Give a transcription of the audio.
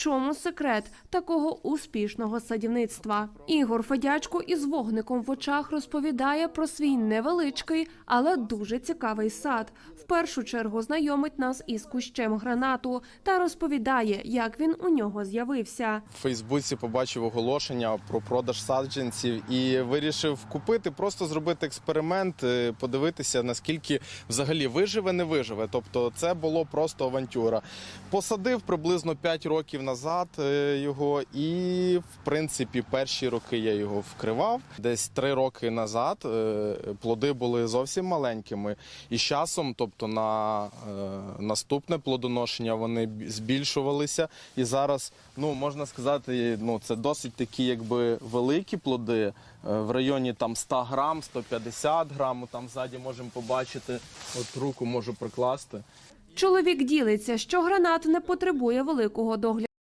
чому секрет такого успішного садівництва? Ігор Федячко із вогником в очах розповідає про свій невеличкий, але дуже цікавий сад. В першу чергу знайомить нас із кущем гранату та розповідає, як він у нього з'явився. В Фейсбуці побачив оголошення про продаж саджанців і вирішив купити, просто зробити експеримент, е, подивитися, наскільки взагалі виживе, не виживе. Тобто, це було просто авантюра. Посадив приблизно 5 років назад е, його, і в принципі перші роки я його вкривав. Десь 3 роки назад е, плоди були зовсім маленькими. І з часом, тобто на е, наступне плодоношення, вони збільшувалися. І зараз, ну можна сказати, ну це досить такі, якби великі плоди в районі там 100 грам, 150 грам. Там ззаді можемо побачити. От руку можу прикласти. Чоловік ділиться, що гранат не потребує великого догляду.